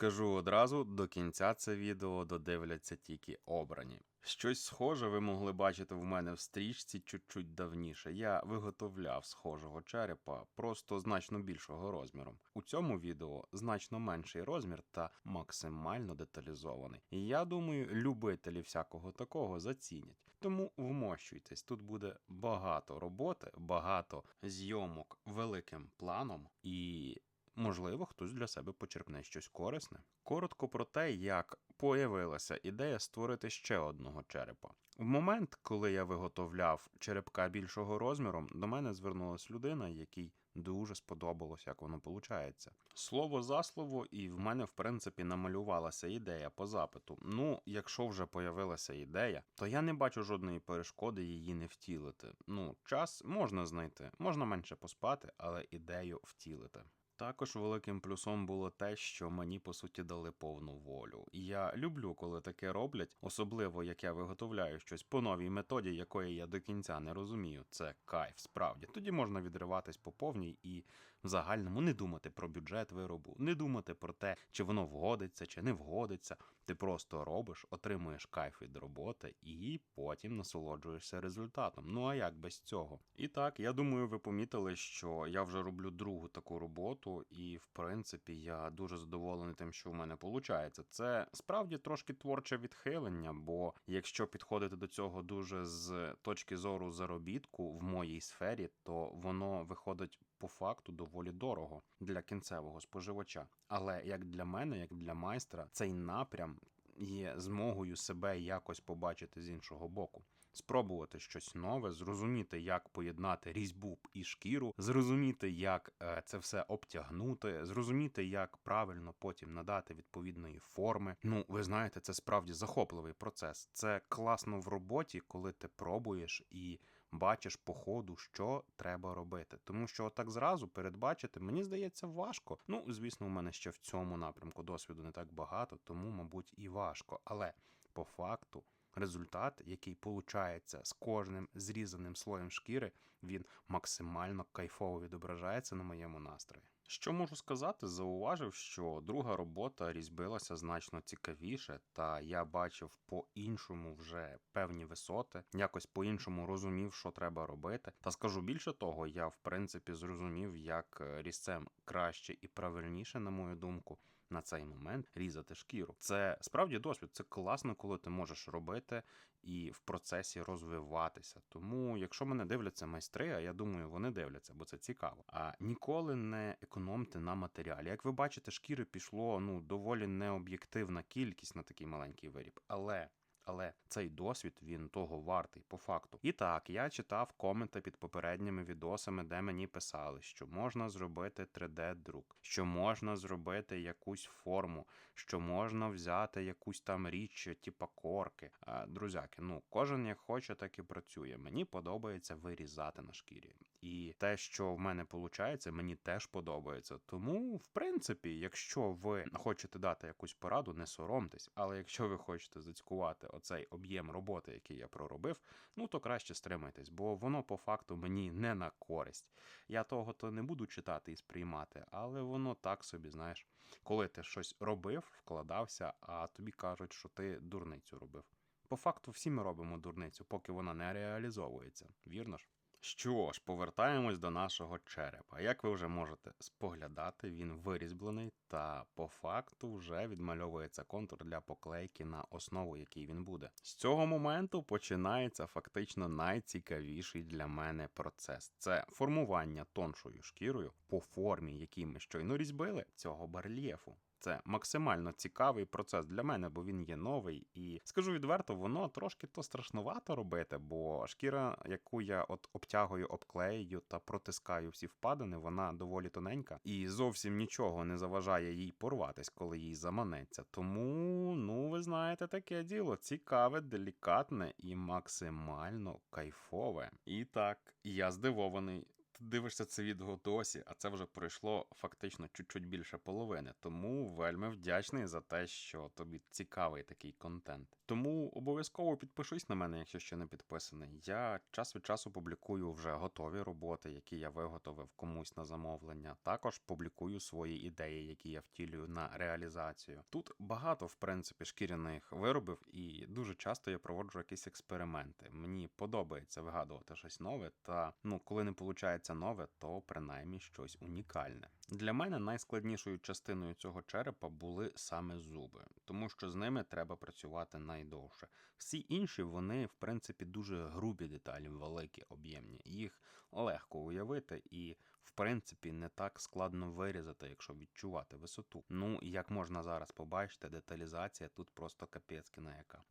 Скажу одразу, до кінця це відео додивляться тільки обрані. Щось схоже ви могли бачити в мене в стрічці чуть-чуть давніше. Я виготовляв схожого черепа, просто значно більшого розміром. У цьому відео значно менший розмір та максимально деталізований. І я думаю, любителі всякого такого зацінять. Тому вмощуйтесь, тут буде багато роботи, багато зйомок великим планом і Можливо, хтось для себе почерпне щось корисне. Коротко про те, як появилася ідея створити ще одного черепа. В момент, коли я виготовляв черепка більшого розміром, до мене звернулася людина, якій дуже сподобалось, як воно виходить. Слово за слово, і в мене, в принципі, намалювалася ідея по запиту. Ну, якщо вже появилася ідея, то я не бачу жодної перешкоди її не втілити. Ну, час можна знайти, можна менше поспати, але ідею втілити. Також великим плюсом було те, що мені по суті дали повну волю. І Я люблю, коли таке роблять, особливо як я виготовляю щось по новій методі, якої я до кінця не розумію. Це кайф, справді. Тоді можна відриватись по повній і в загальному не думати про бюджет виробу, не думати про те, чи воно вгодиться, чи не вгодиться. Ти просто робиш, отримуєш кайф від роботи і потім насолоджуєшся результатом. Ну а як без цього? І так, я думаю, ви помітили, що я вже роблю другу таку роботу і, в принципі, я дуже задоволений тим, що в мене виходить. Це справді трошки творче відхилення, бо якщо підходити до цього дуже з точки зору заробітку в моїй сфері, то воно виходить по факту доволі дорого для кінцевого споживача. Але як для мене, як для майстра, цей напрям є змогою себе якось побачити з іншого боку, спробувати щось нове, зрозуміти, як поєднати різьбу і шкіру, зрозуміти, як е, це все обтягнути, зрозуміти, як правильно потім надати відповідної форми. Ну, ви знаєте, це справді захопливий процес. Це класно в роботі, коли ти пробуєш і бачиш по ходу, що треба робити. Тому що так зразу передбачити, мені здається, важко. Ну, звісно, у мене ще в цьому напрямку досвіду не так багато, тому, мабуть, і важко. Але по факту. Результат, який получається з кожним зрізаним слоєм шкіри, він максимально кайфово відображається на моєму настрої. Що можу сказати, зауважив, що друга робота різьбилася значно цікавіше, та я бачив по-іншому вже певні висоти, якось по-іншому розумів, що треба робити. Та скажу більше того, я в принципі зрозумів, як різцем краще і правильніше, на мою думку, на цей момент різати шкіру. Це справді досвід. Це класно, коли ти можеш робити і в процесі розвиватися. Тому, якщо мене дивляться майстри, а я думаю, вони дивляться, бо це цікаво. А ніколи не економте на матеріалі. Як ви бачите, шкіри пішло ну доволі необ'єктивна кількість на такий маленький виріб, але. Але цей досвід він того вартий по факту. І так, я читав коменти під попередніми відосами, де мені писали, що можна зробити 3D-друк, що можна зробити якусь форму, що можна взяти якусь там річ, типа корки. А, друзяки, ну кожен як хоче, так і працює. Мені подобається вирізати на шкірі. І те, що в мене виходить, мені теж подобається. Тому, в принципі, якщо ви хочете дати якусь пораду, не соромтесь, але якщо ви хочете зацькувати оцей об'єм роботи, який я проробив, ну то краще стримайтесь, бо воно по факту мені не на користь. Я того то не буду читати і сприймати, але воно так собі, знаєш, коли ти щось робив, вкладався, а тобі кажуть, що ти дурницю робив. По факту всі ми робимо дурницю, поки вона не реалізовується, вірно ж? Що ж, повертаємось до нашого черепа. Як ви вже можете споглядати, він вирізблений та по факту вже відмальовується контур для поклейки на основу, який він буде. З цього моменту починається фактично найцікавіший для мене процес: це формування тоншою шкірою по формі, якій ми щойно різьбили цього барельєфу. Це максимально цікавий процес для мене, бо він є новий. І скажу відверто, воно трошки то страшнувато робити, бо шкіра, яку я от обтягую, обклею та протискаю всі впадини, вона доволі тоненька і зовсім нічого не заважає їй порватись, коли їй заманеться. Тому, ну ви знаєте, таке діло цікаве, делікатне і максимально кайфове. І так, я здивований ти дивишся це відео досі, а це вже пройшло фактично чуть-чуть більше половини. Тому вельми вдячний за те, що тобі цікавий такий контент. Тому обов'язково підпишись на мене, якщо ще не підписаний. Я час від часу публікую вже готові роботи, які я виготовив комусь на замовлення. Також публікую свої ідеї, які я втілюю на реалізацію. Тут багато, в принципі, шкіряних виробів, і дуже часто я проводжу якісь експерименти. Мені подобається вигадувати щось нове, та ну, коли не виходить нове, то принаймні щось унікальне. Для мене найскладнішою частиною цього черепа були саме зуби, тому що з ними треба працювати найдовше. Всі інші вони, в принципі, дуже грубі деталі, великі, об'ємні. Їх легко уявити і, в принципі, не так складно вирізати, якщо відчувати висоту. Ну, як можна зараз побачити, деталізація тут просто капецькина яка.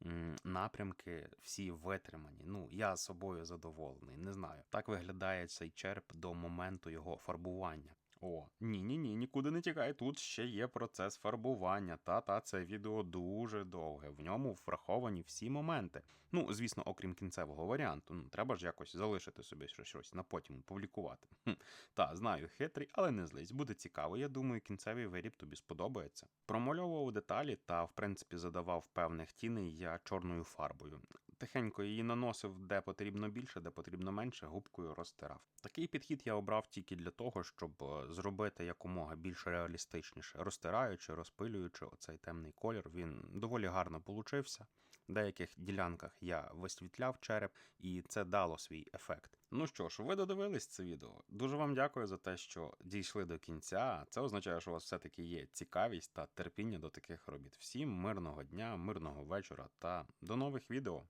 Напрямки всі витримані. Ну, я собою задоволений. Не знаю. Так виглядає цей черп до моменту його фарбування. О, ні, ні, ні, нікуди не тікай. Тут ще є процес фарбування. Та та це відео дуже довге. В ньому враховані всі моменти. Ну, звісно, окрім кінцевого варіанту. Ну, треба ж якось залишити собі щось, щось на потім публікувати. Хм. Та, знаю, хитрий, але не злись. Буде цікаво. Я думаю, кінцевий виріб тобі сподобається. Промальовував деталі та, в принципі, задавав певних тіней я чорною фарбою. Тихенько її наносив де потрібно більше, де потрібно менше, губкою розтирав. Такий підхід я обрав тільки для того, щоб е, зробити якомога більш реалістичніше, розтираючи, розпилюючи оцей темний колір. Він доволі гарно получився. В деяких ділянках я висвітляв череп, і це дало свій ефект. Ну що ж, ви додивились це відео. Дуже вам дякую за те, що дійшли до кінця. Це означає, що у вас все-таки є цікавість та терпіння до таких робіт. Всім мирного дня, мирного вечора та до нових відео.